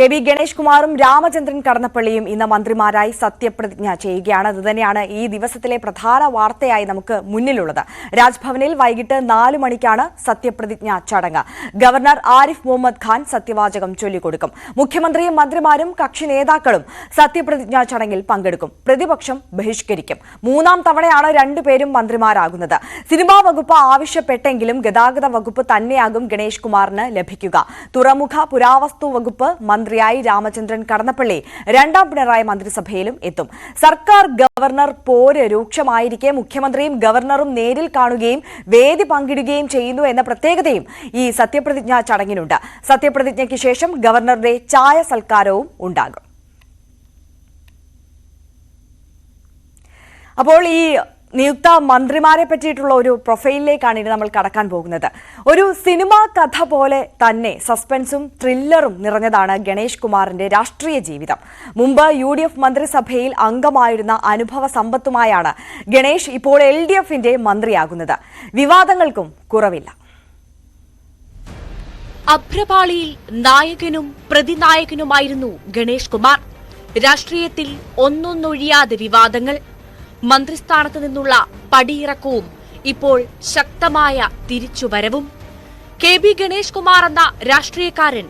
K V Ganesh കുമാറും രാമചന്ദ്രൻ കടന്നപ്പള്ളിയും ഇന്ന് മന്ത്രിമാരായി സത്യപ്രതിജ്ഞ ചെയ്യുകയാണ്. അതുതന്നെയാണ് ഈ ദിവസത്തിലെ പ്രധാന വാർത്തയായി നമുക്ക് മുന്നിലുള്ളത്. രാജ്ഭവനിൽ വൈകിട്ട് നാല് മണിക്കാണ് സത്യപ്രതിജ്ഞ ചടങ്ങ്. ഗവർണർ ആരിഫ് മുഹമ്മദ് ഖാൻ സത്യവാചകം ചൊല്ലിക്കൊടുക്കും. മുഖ്യമന്ത്രിയും മന്ത്രിമാരും കക്ഷി നേതാക്കളും സത്യപ്രതിജ്ഞാ ചടങ്ങിൽ പങ്കെടുക്കും. പ്രതിപക്ഷം ബഹിഷ്കരിക്കും. മൂന്നാം തവണയാണ് രണ്ടുപേരും മന്ത്രിമാരാകുന്നത്. സിനിമാ വകുപ്പ് ആവശ്യപ്പെട്ടെങ്കിലും ഗതാഗത വകുപ്പ് തന്നെയാകും ഗണേഷ് കുമാറിന് ലഭിക്കുക. തുറമുഖ പുരാവസ്തു വകുപ്പ് മന്ത്രിയായി രാമചന്ദ്രൻ കടന്നപ്പള്ളി രണ്ടാം പിണറായി മന്ത്രിസഭയിലും എത്തും. സർക്കാർ ഗവർണർ പോര് രൂക്ഷമായിരിക്കെ മുഖ്യമന്ത്രിയും ഗവർണറും നേരിൽ കാണുകയും വേദി പങ്കിടുകയും ചെയ്യുന്നു എന്ന പ്രത്യേകതയും ഈ സത്യപ്രതിജ്ഞാ ചടങ്ങിനുണ്ട്. സത്യപ്രതിജ്ഞയ്ക്ക് ശേഷം ഗവർണറുടെ ചായ സൽക്കാരവും ഉണ്ടാകും. അപ്പോൾ ഈ നിയുക്ത മന്ത്രിമാരെ പറ്റിയിട്ടുള്ള ഒരു പ്രൊഫൈലിലേക്കാണ് ഇനി നമ്മൾ കടക്കാൻ പോകുന്നത്. ഒരു സിനിമാ കഥ പോലെ തന്നെ സസ്പെൻസും ത്രില്ലറും നിറഞ്ഞതാണ് ഗണേഷ് കുമാറിന്റെ രാഷ്ട്രീയ ജീവിതം. മുമ്പ് യു ഡി എഫ് മന്ത്രിസഭയിൽ അംഗമായിരുന്ന അനുഭവ സമ്പത്തുമായാണ് ഗണേഷ് ഇപ്പോൾ എൽ ഡി എഫിന്റെ മന്ത്രിയാകുന്നത്. വിവാദങ്ങൾക്കും കുറവില്ല. അഭ്രപാളിയിൽ നായകനും പ്രതിനായകനുമായിരുന്നു ഗണേഷ് കുമാർ. രാഷ്ട്രീയത്തിൽ ഒന്നൊന്നൊഴിയാതെ വിവാദങ്ങൾ മന്ത്രിസ്ഥാനത്ത് നിന്നുള്ള പടിയിറക്കവും ഇപ്പോൾ ശക്തമായ തിരിച്ചുവരവും. കെ ബി ഗണേഷ് കുമാർ എന്ന രാഷ്ട്രീയക്കാരൻ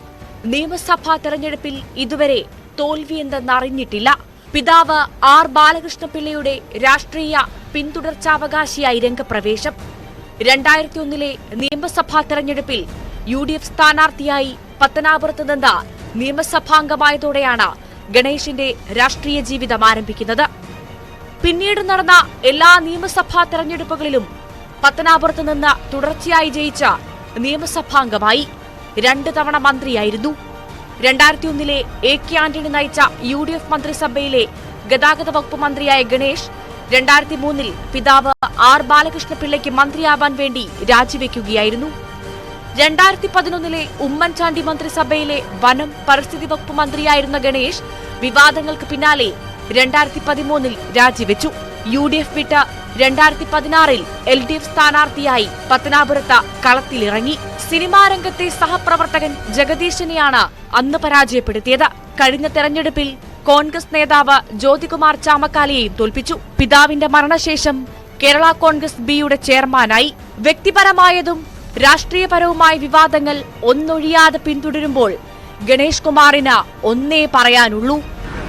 നിയമസഭാ തെരഞ്ഞെടുപ്പിൽ ഇതുവരെ തോൽവിയെന്തെന്നറിഞ്ഞിട്ടില്ല പിതാവ് ആർ ബാലകൃഷ്ണപിള്ളയുടെ രാഷ്ട്രീയ പിന്തുടർച്ചാവകാശിയായി രംഗപ്രവേശം. രണ്ടായിരത്തി ഒന്നിലെ നിയമസഭാ തെരഞ്ഞെടുപ്പിൽ യു ഡി എഫ് സ്ഥാനാർത്ഥിയായി പത്തനാപുരത്ത് നിന്ന് നിയമസഭാംഗമായതോടെയാണ് ഗണേഷിന്റെ രാഷ്ട്രീയ ജീവിതം ആരംഭിക്കുന്നത്. പിന്നീട് നടന്ന എല്ലാ നിയമസഭാ തെരഞ്ഞെടുപ്പുകളിലും പത്തനാപുരത്ത് നിന്ന് തുടർച്ചയായി ജയിച്ച നിയമസഭാംഗമായി രണ്ട് തവണ മന്ത്രിയായിരുന്നു. രണ്ടായിരത്തി ഒന്നിലെ എ കെ ആന്റണി നയിച്ച യു ഡി എഫ് മന്ത്രിസഭയിലെ ഗതാഗത വകുപ്പ് മന്ത്രിയായ ഗണേഷ് രണ്ടായിരത്തി മൂന്നിൽ പിതാവ് ആർ ബാലകൃഷ്ണപിള്ളയ്ക്ക് മന്ത്രിയാവാൻ വേണ്ടി രാജിവെക്കുകയായിരുന്നു. രണ്ടായിരത്തി പതിനൊന്നിലെ ഉമ്മൻചാണ്ടി മന്ത്രിസഭയിലെ വനം പരിസ്ഥിതി വകുപ്പ് മന്ത്രിയായിരുന്ന ഗണേഷ് വിവാദങ്ങൾക്ക് പിന്നാലെ രണ്ടായിരത്തി പതിമൂന്നിൽ രാജിവെച്ചു. യു ഡി എഫ് വിട്ട് രണ്ടായിരത്തി പതിനാറിൽ എൽ ഡി എഫ് സ്ഥാനാർത്ഥിയായി പത്തനാപുരത്ത് കളത്തിലിറങ്ങി. സിനിമാ രംഗത്തെ സഹപ്രവർത്തകൻ ജഗദീശനെയാണ് അന്ന് പരാജയപ്പെടുത്തിയത്. കഴിഞ്ഞ തെരഞ്ഞെടുപ്പിൽ കോൺഗ്രസ് നേതാവ് ജ്യോതികുമാർ ചാമക്കാലയെയും തോൽപ്പിച്ചു. പിതാവിന്റെ മരണശേഷം കേരള കോൺഗ്രസ് ബിയുടെ ചെയർമാനായി. വ്യക്തിപരമായതും രാഷ്ട്രീയപരവുമായ വിവാദങ്ങൾ ഒന്നൊഴിയാതെ പിന്തുടരുമ്പോൾ ഗണേഷ് കുമാറിന് ഒന്നേ പറയാനുള്ളൂ.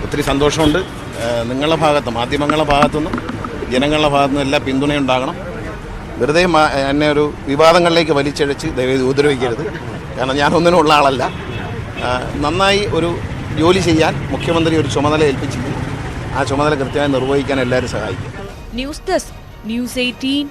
ഒത്തിരി സന്തോഷമുണ്ട്. നിങ്ങളുടെ ഭാഗത്തും മാധ്യമങ്ങളുടെ ഭാഗത്തുനിന്നും ജനങ്ങളുടെ ഭാഗത്തുനിന്നും എല്ലാ പിന്തുണയുണ്ടാകണം. വെറുതെ എന്നെ ഒരു വിവാദങ്ങളിലേക്ക് വലിച്ചഴച്ച് ദയവേത് ഉപദ്രവിക്കരുത്. കാരണം ഞാൻ ഒന്നിനുള്ള ആളല്ല. നന്നായി ഒരു ജോലി ചെയ്യാൻ മുഖ്യമന്ത്രി ഒരു ചുമതല ഏൽപ്പിച്ചിരിക്കുന്നു ആ ചുമതല കൃത്യമായി നിർവഹിക്കാൻ എല്ലാവരും സഹായിക്കും. News desk news eighteen.